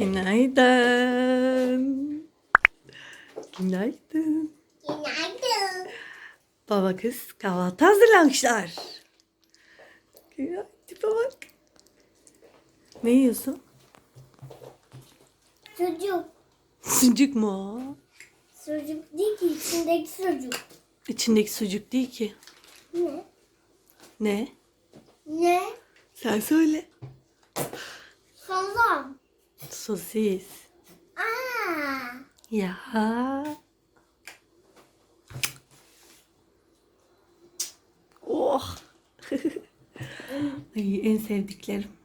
Günaydın. Günaydın. Günaydın. Baba kız kahvaltı hazırlamışlar. Günaydın tipe bak. Ne yiyorsun? Sucuk. Sucuk mu? Sucuk değil ki içindeki sucuk. İçindeki sucuk değil ki. Ne? Ne? Ne? Sen söyle. Sosis. Aa. Ya. Oh. Ay, en sevdiklerim.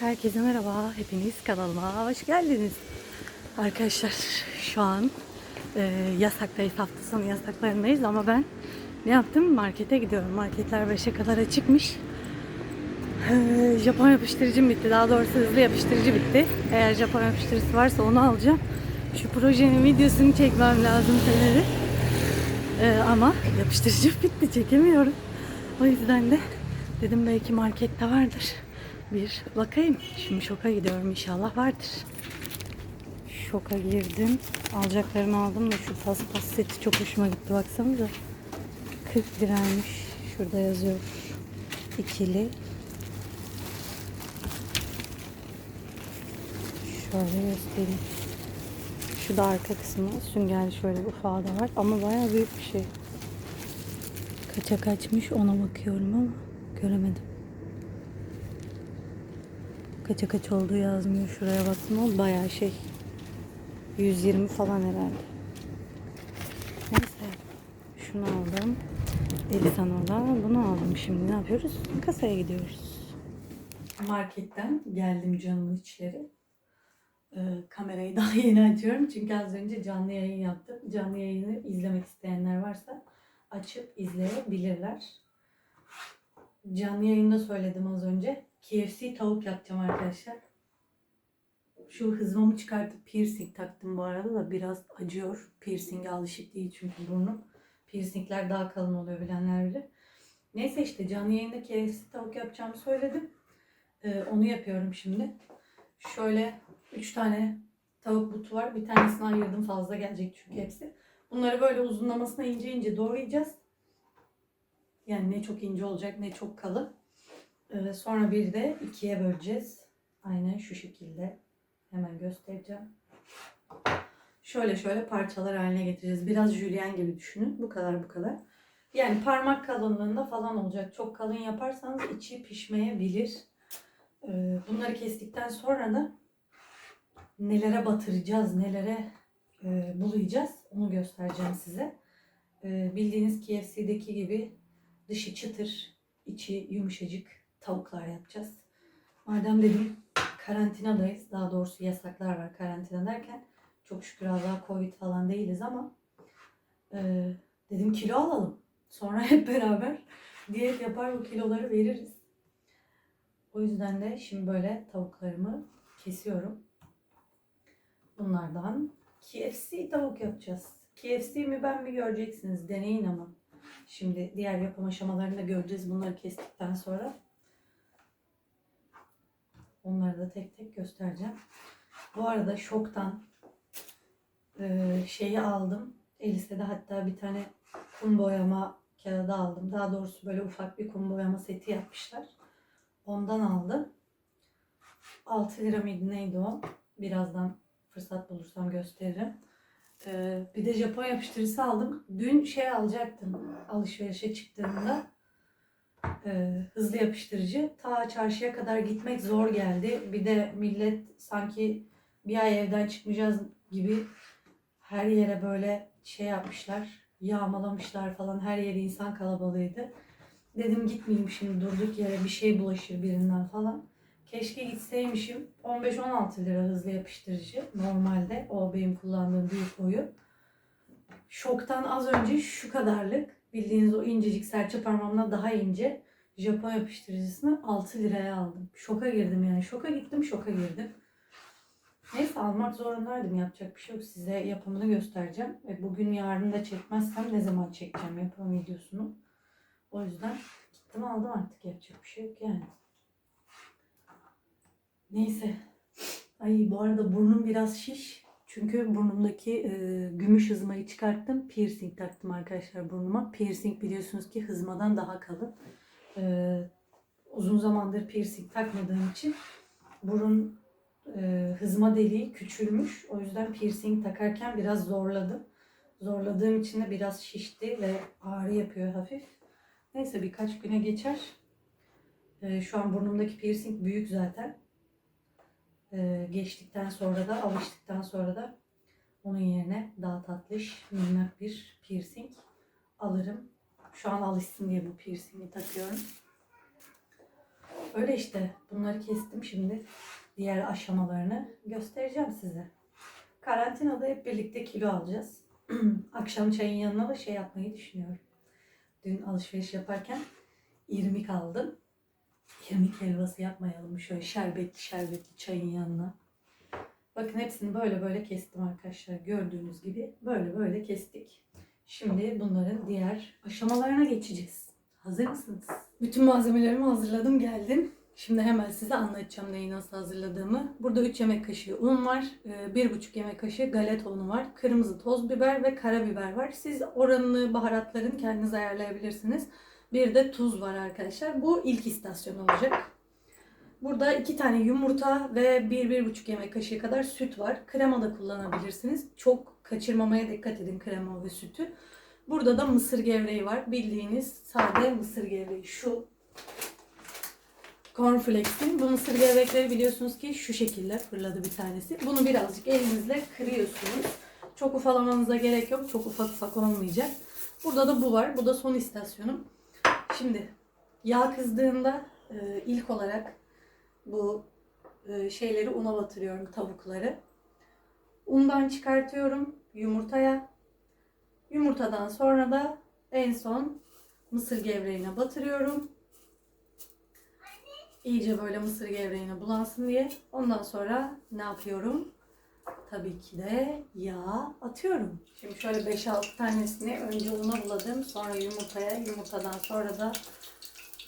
Herkese merhaba. Hepiniz kanalıma hoş geldiniz. Arkadaşlar şu an e, yasaktayız. Hafta sonu yasaklarındayız ama ben ne yaptım? Markete gidiyorum. Marketler 5'e kadar açıkmış. E, Japon yapıştırıcım bitti. Daha doğrusu hızlı yapıştırıcı bitti. Eğer Japon yapıştırıcısı varsa onu alacağım. Şu projenin videosunu çekmem lazım senede. E, ama yapıştırıcım bitti. Çekemiyorum. O yüzden de dedim belki markette vardır. Bir bakayım. Şimdi şoka gidiyorum inşallah vardır. Şoka girdim. Alacaklarımı aldım da şu paspas seti çok hoşuma gitti baksanıza. 40 liraymış. Şurada yazıyor. İkili. Şöyle göstereyim. Şu da arka kısmı. Süngerli şöyle ufağı da var. Ama bayağı büyük bir şey. Kaça kaçmış ona bakıyorum ama göremedim. Kaça kaç olduğu yazmıyor. Şuraya baktım ama bayağı şey. 120 falan herhalde. Neyse. Şunu aldım. Elisana'dan bunu aldım. Şimdi ne yapıyoruz? Kasaya gidiyoruz. Marketten geldim canlı içleri. Ee, kamerayı daha yeni açıyorum. Çünkü az önce canlı yayın yaptım. Canlı yayını izlemek isteyenler varsa açıp izleyebilirler. Canlı yayında söyledim az önce. KFC tavuk yapacağım arkadaşlar. Şu hızmamı çıkartıp piercing taktım bu arada da biraz acıyor. Piercing'e alışık değil çünkü burnum. Piercingler daha kalın oluyor bilenler bilir. Neyse işte canlı yayında KFC tavuk yapacağımı söyledim. Ee, onu yapıyorum şimdi. Şöyle 3 tane tavuk butu var. Bir tanesini ayırdım fazla gelecek çünkü hepsi. Bunları böyle uzunlamasına ince ince doğrayacağız. Yani ne çok ince olacak ne çok kalın. Ee, sonra bir de ikiye böleceğiz. Aynen şu şekilde. Hemen göstereceğim. Şöyle şöyle parçalar haline getireceğiz. Biraz jülyen gibi düşünün. Bu kadar bu kadar. Yani parmak kalınlığında falan olacak. Çok kalın yaparsanız içi pişmeyebilir. Ee, bunları kestikten sonra da nelere batıracağız, nelere e, bulayacağız onu göstereceğim size. Ee, bildiğiniz KFC'deki gibi dışı çıtır, içi yumuşacık tavuklar yapacağız. Madem dedim karantinadayız, daha doğrusu yasaklar var karantina derken çok şükür Allah Covid falan değiliz ama e, dedim kilo alalım. Sonra hep beraber diyet yapar bu kiloları veririz. O yüzden de şimdi böyle tavuklarımı kesiyorum. Bunlardan KFC tavuk yapacağız. KFC mi ben mi göreceksiniz. Deneyin ama. Şimdi diğer yapım aşamalarını da göreceğiz bunları kestikten sonra. Onları da tek tek göstereceğim. Bu arada şoktan e, şeyi aldım. Elisa'da hatta bir tane kum boyama kağıdı aldım. Daha doğrusu böyle ufak bir kum boyama seti yapmışlar. Ondan aldım. 6 lira mıydı neydi o? Birazdan fırsat bulursam gösteririm. Ee, bir de Japon yapıştırıcısı aldım. Dün şey alacaktım alışverişe çıktığımda. E, hızlı yapıştırıcı. Ta çarşıya kadar gitmek zor geldi. Bir de millet sanki bir ay evden çıkmayacağız gibi her yere böyle şey yapmışlar. Yağmalamışlar falan. Her yeri insan kalabalığıydı. Dedim gitmeyeyim şimdi durduk yere bir şey bulaşır birinden falan. Keşke gitseymişim. 15-16 lira hızlı yapıştırıcı. Normalde o benim kullandığım büyük boyu. Şoktan az önce şu kadarlık bildiğiniz o incecik serçe parmağımla daha ince Japon yapıştırıcısını 6 liraya aldım. Şoka girdim yani. Şoka gittim, şoka girdim. Neyse almak zorundaydım. Yapacak bir şey yok. Size yapımını göstereceğim. Ve bugün yarın da çekmezsem ne zaman çekeceğim yapım videosunu. O yüzden gittim aldım artık. Yapacak bir şey yok yani. Neyse. Ay bu arada burnum biraz şiş. Çünkü burnumdaki e, gümüş hızmayı çıkarttım. Piercing taktım arkadaşlar burnuma. Piercing biliyorsunuz ki hızmadan daha kalın. E, uzun zamandır piercing takmadığım için burun e, hızma deliği küçülmüş. O yüzden piercing takarken biraz zorladım. Zorladığım için de biraz şişti ve ağrı yapıyor hafif. Neyse birkaç güne geçer. E, şu an burnumdaki piercing büyük zaten. Ee, geçtikten sonra da alıştıktan sonra da onun yerine daha tatlış minnak bir piercing alırım. Şu an alışsın diye bu piercingi takıyorum. Öyle işte bunları kestim şimdi. Diğer aşamalarını göstereceğim size. Karantinada hep birlikte kilo alacağız. Akşam çayın yanına da şey yapmayı düşünüyorum. Dün alışveriş yaparken irmik aldım. İrmik helvası yapmayalım? Şöyle şerbetli şerbetli çayın yanına. Bakın hepsini böyle böyle kestim arkadaşlar. Gördüğünüz gibi böyle böyle kestik. Şimdi bunların diğer aşamalarına geçeceğiz. Hazır mısınız? Bütün malzemelerimi hazırladım geldim. Şimdi hemen size anlatacağım neyi nasıl hazırladığımı. Burada 3 yemek kaşığı un var. 1,5 yemek kaşığı galeta unu var. Kırmızı toz biber ve karabiber var. Siz oranını baharatların kendiniz ayarlayabilirsiniz. Bir de tuz var arkadaşlar. Bu ilk istasyon olacak. Burada iki tane yumurta ve 1-1,5 yemek kaşığı kadar süt var. Krema da kullanabilirsiniz. Çok kaçırmamaya dikkat edin krema ve sütü. Burada da mısır gevreği var. Bildiğiniz sade mısır gevreği. Şu cornflakes'in. Bu mısır gevrekleri biliyorsunuz ki şu şekilde fırladı bir tanesi. Bunu birazcık elinizle kırıyorsunuz. Çok ufalamanıza gerek yok. Çok ufak ufak olmayacak. Burada da bu var. Bu da son istasyonum. Şimdi yağ kızdığında e, ilk olarak bu e, şeyleri una batırıyorum tavukları. Undan çıkartıyorum yumurtaya. Yumurtadan sonra da en son mısır gevreğine batırıyorum. İyice böyle mısır gevreğine bulansın diye. Ondan sonra ne yapıyorum? Tabii ki de yağ atıyorum. Şimdi şöyle 5-6 tanesini önce una buladım. Sonra yumurtaya, yumurtadan sonra da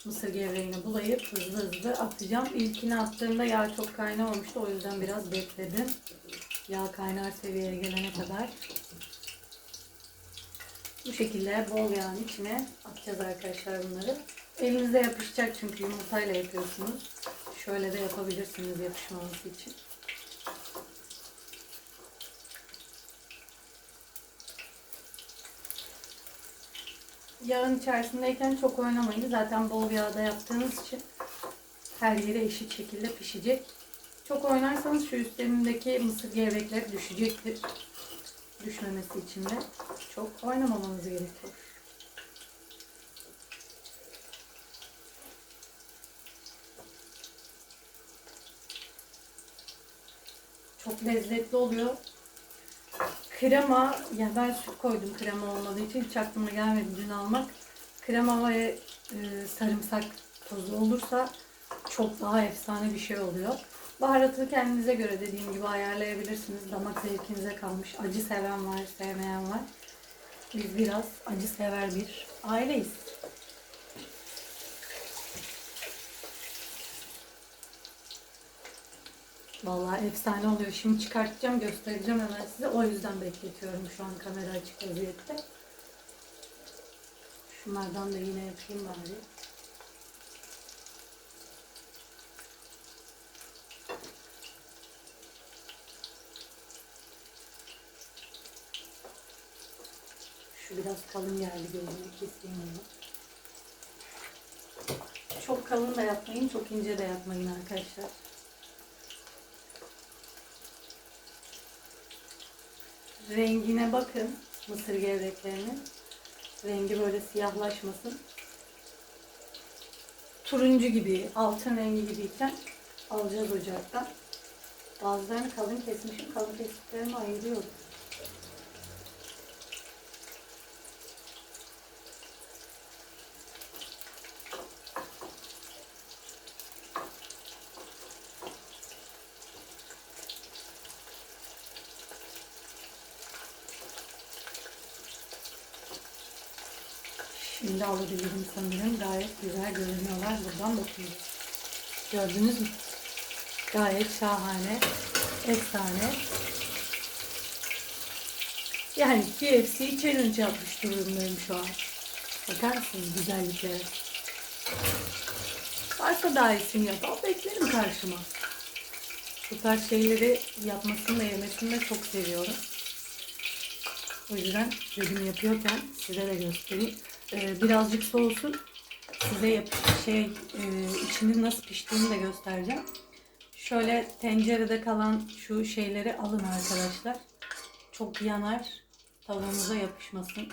mısır gevreğini bulayıp hızlı hızlı atacağım. İlkini attığımda yağ çok kaynamamıştı. O yüzden biraz bekledim. Yağ kaynar seviyeye gelene kadar. Bu şekilde bol yağın içine atacağız arkadaşlar bunları. Elinize yapışacak çünkü yumurtayla yapıyorsunuz. Şöyle de yapabilirsiniz yapışmaması için. Yağın içerisindeyken çok oynamayın. Zaten bol yağda yaptığınız için her yeri eşit şekilde pişecek. Çok oynarsanız şu üstlerindeki mısır gevrekleri düşecektir. Düşmemesi için de çok oynamamanız gerekiyor. Çok lezzetli oluyor. Krema, yani ben süt koydum krema olmadığı için hiç aklıma gelmedi dün almak. Krema ve e, sarımsak tozu olursa çok daha efsane bir şey oluyor. Baharatı kendinize göre dediğim gibi ayarlayabilirsiniz. Damak zevkinize kalmış. Acı seven var, sevmeyen var. Biz biraz acı sever bir aileyiz. Vallahi efsane oluyor. Şimdi çıkartacağım, göstereceğim hemen size. O yüzden bekletiyorum şu an kamera açık vaziyette. Şunlardan da yine yapayım bari. Şu biraz kalın geldi gözüme keseyim onu. Çok kalın da yapmayın, çok ince de yapmayın arkadaşlar. Rengine bakın mısır gevreklerinin. Rengi böyle siyahlaşmasın. Turuncu gibi, altın rengi gibiyken alacağız ocaktan. Bazılarını kalın kesmişim, kalın kestiklerimi ayırıyorum. Şimdi alabilirim sanırım. Gayet güzel görünüyorlar. Buradan bakıyoruz. Gördünüz mü? Gayet şahane. Efsane. Yani KFC challenge yapmış durumdayım şu an. Bakar mısınız güzelliklere? Varsa daha iyisini yapan beklerim karşıma. Bu tarz şeyleri yapmasını da yemesini de çok seviyorum. O yüzden dedim yapıyorken size de göstereyim. Ee, birazcık soğusun. Size yap şey e, içinin nasıl piştiğini de göstereceğim. Şöyle tencerede kalan şu şeyleri alın arkadaşlar. Çok yanar. Tavuğunuza yapışmasın.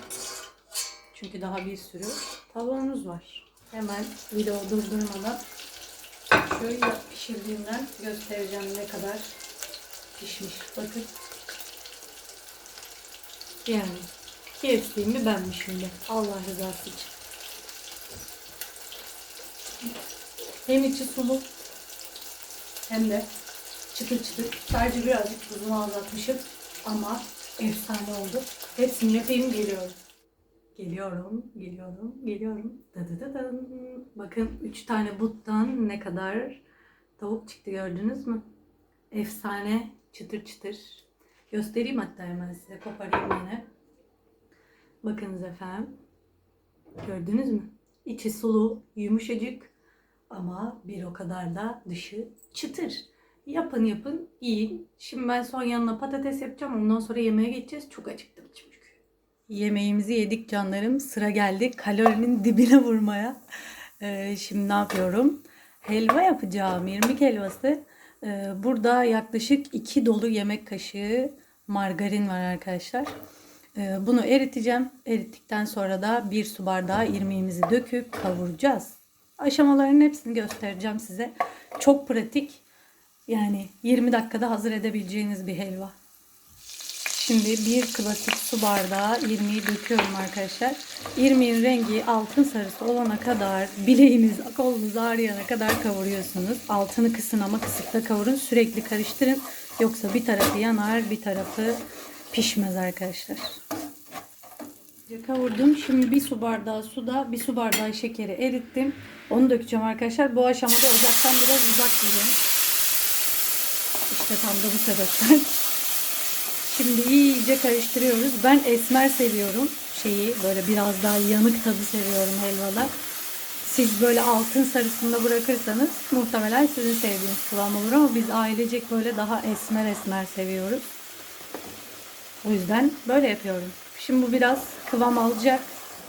Çünkü daha bir sürü tavuğumuz var. Hemen video durdurmadan şöyle pişirdiğimden göstereceğim ne kadar pişmiş. Bakın. Yani KFC'mi benmiş şimdi. Allah rızası için. Hem içi sulu hem de çıtır çıtır. Sadece birazcık tuzunu azaltmışım ama efsane oldu. Hepsini yapayım geliyorum. Geliyorum, geliyorum, geliyorum. Dıdıdıdın. Bakın 3 tane buttan ne kadar tavuk çıktı gördünüz mü? Efsane çıtır çıtır. Göstereyim hatta hemen size koparayım yine. Bakınız efendim. Gördünüz mü? İçi sulu, yumuşacık ama bir o kadar da dışı çıtır. Yapın yapın, yiyin. Şimdi ben son yanına patates yapacağım. Ondan sonra yemeğe geçeceğiz. Çok acıktım çünkü. Yemeğimizi yedik canlarım. Sıra geldi kalorinin dibine vurmaya. Ee, şimdi ne yapıyorum? Helva yapacağım. İrmik helvası. Ee, burada yaklaşık 2 dolu yemek kaşığı margarin var arkadaşlar. Ee, bunu eriteceğim. Erittikten sonra da bir su bardağı irmiğimizi döküp kavuracağız. Aşamaların hepsini göstereceğim size. Çok pratik. Yani 20 dakikada hazır edebileceğiniz bir helva. Şimdi bir klasik su bardağı irmiği döküyorum arkadaşlar. İrmiğin rengi altın sarısı olana kadar bileğiniz, kolunuz ağrıyana kadar kavuruyorsunuz. Altını kısın ama kısıkta kavurun. Sürekli karıştırın. Yoksa bir tarafı yanar, bir tarafı pişmez arkadaşlar. Kavurdum. Şimdi bir su bardağı suda bir su bardağı şekeri erittim. Onu dökeceğim arkadaşlar. Bu aşamada ocaktan biraz uzak durun. İşte tam da bu sebepten. Şimdi iyice karıştırıyoruz. Ben esmer seviyorum şeyi. Böyle biraz daha yanık tadı seviyorum helvada. Siz böyle altın sarısında bırakırsanız muhtemelen sizin sevdiğiniz kıvam olur ama biz ailecek böyle daha esmer esmer seviyoruz. O yüzden böyle yapıyorum. Şimdi bu biraz kıvam alacak.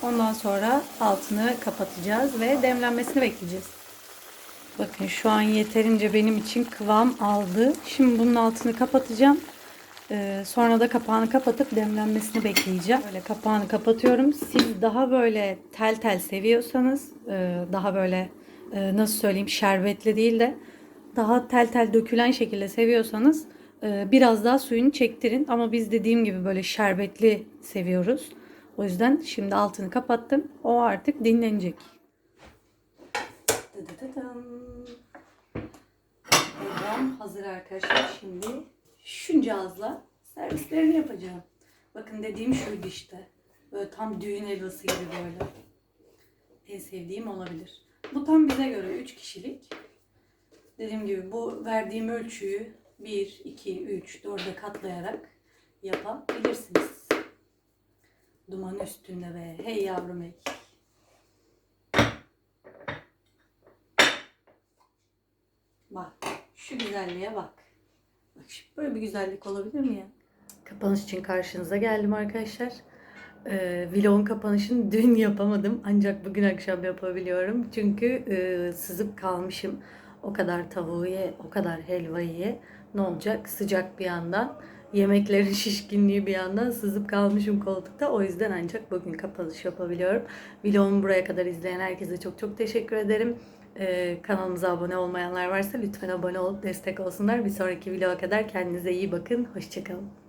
Ondan sonra altını kapatacağız ve demlenmesini bekleyeceğiz. Bakın şu an yeterince benim için kıvam aldı. Şimdi bunun altını kapatacağım. Ee, sonra da kapağını kapatıp demlenmesini bekleyeceğim. Böyle kapağını kapatıyorum. Siz daha böyle tel tel seviyorsanız, e, daha böyle e, nasıl söyleyeyim şerbetli değil de daha tel tel dökülen şekilde seviyorsanız biraz daha suyunu çektirin. Ama biz dediğim gibi böyle şerbetli seviyoruz. O yüzden şimdi altını kapattım. O artık dinlenecek. Helvam hazır arkadaşlar. Şimdi şu cihazla servislerini yapacağım. Bakın dediğim şuydu işte. Böyle tam düğün helvası gibi böyle. En sevdiğim olabilir. Bu tam bize göre 3 kişilik. Dediğim gibi bu verdiğim ölçüyü 1, 2, 3, 4'e katlayarak yapabilirsiniz. Duman üstünde ve hey yavrum hey. Bak şu güzelliğe bak. Bak böyle bir güzellik olabilir mi ya? Kapanış için karşınıza geldim arkadaşlar. Ee, vlogun kapanışını dün yapamadım ancak bugün akşam yapabiliyorum. Çünkü e, sızıp kalmışım. O kadar tavuğu ye, o kadar helvayı ye. Ne olacak? Sıcak bir yandan. Yemeklerin şişkinliği bir yandan sızıp kalmışım koltukta. O yüzden ancak bugün kapanış yapabiliyorum. Vlogumu buraya kadar izleyen herkese çok çok teşekkür ederim. Ee, kanalımıza abone olmayanlar varsa lütfen abone olup destek olsunlar. Bir sonraki vloga kadar kendinize iyi bakın. Hoşçakalın.